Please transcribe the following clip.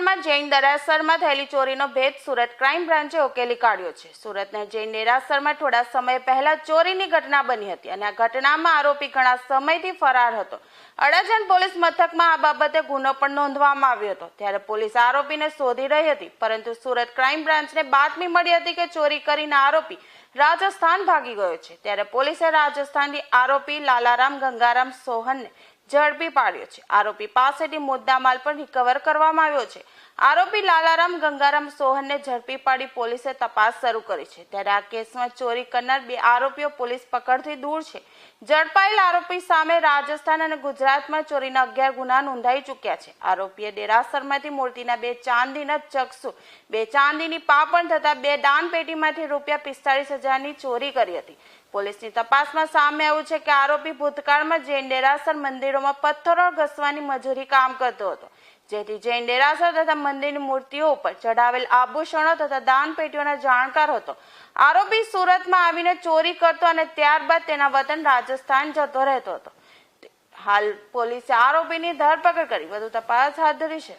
દેરાસરમાં થયેલી ચોરીનો ભેદ સુરત ક્રાઇમ બ્રાન્ચે ઉકેલી કાઢ્યો છે. સુરતના જૈન દેરાસરમાં થોડા સમય પહેલા ચોરીની ઘટના બની હતી અને આ ઘટનામાં આરોપી ઘણા સમયથી ફરાર હતો. અડાજણ પોલીસ મથકમાં આ બાબતે ગુનો પણ નોંધવામાં આવ્યો હતો. ત્યારે પોલીસ આરોપીને શોધી રહી હતી, પરંતુ સુરત ક્રાઇમ બ્રાન્ચને બાતમી મળી હતી કે ચોરી કરીને આરોપી રાજસ્થાન ભાગી ગયો છે. ત્યારે પોલીસે રાજસ્થાનથી આરોપી લાલારામ ગંગારામ સોહનને ઝડપી પાડ્યો છે. આરોપી પાસેથી મુદ્દામાલ પણ રિકવર કરવામાં આવ્યો છે. આરોપી લાલારામ ગંગારામ સોહનને ઝડપી પાડી પોલીસે તપાસ શરૂ કરી છે. ત્યારે આ કેસમાં ચોરી કરનાર બે આરોપીઓ પોલીસ પકડથી દૂર છે. ઝડપાયેલ આરોપી સામે રાજસ્થાન અને ગુજરાતમાં ચોરીના અગિયાર ગુના નોંધાઈ ચૂક્યા છે. આરોપીએ દેરાસરમાંથી મૂર્તિના બે ચાંદીના ચક્ષુ બે ચાંદીની પાપણ તથા બે દાન પેટીમાંથી રૂપિયા પિસ્તાળીસ હજારની ચોરી કરી હતી. પોલીસની તપાસમાં સામે આવ્યું છે કે આરોપી ભૂતકાળમાં જૈન દેરાસર મંદિરોમાં પથ્થરો ઘસવાની મજૂરી કામ કરતો હતો. જેથી જૈન દેરાસર તથા મંદિરની મૂર્તિઓ ઉપર ચઢાવેલ આભૂષણો તથા દાન પેટીઓના જાણકાર હતો. આરોપી સુરતમાં આવીને ચોરી કરતો અને ત્યારબાદ તેના વતન રાજસ્થાન જતો રહેતો હતો. હાલ પોલીસે આરોપીની ધરપકડ કરી. વધુ તપાસ હાથ ધરી છે.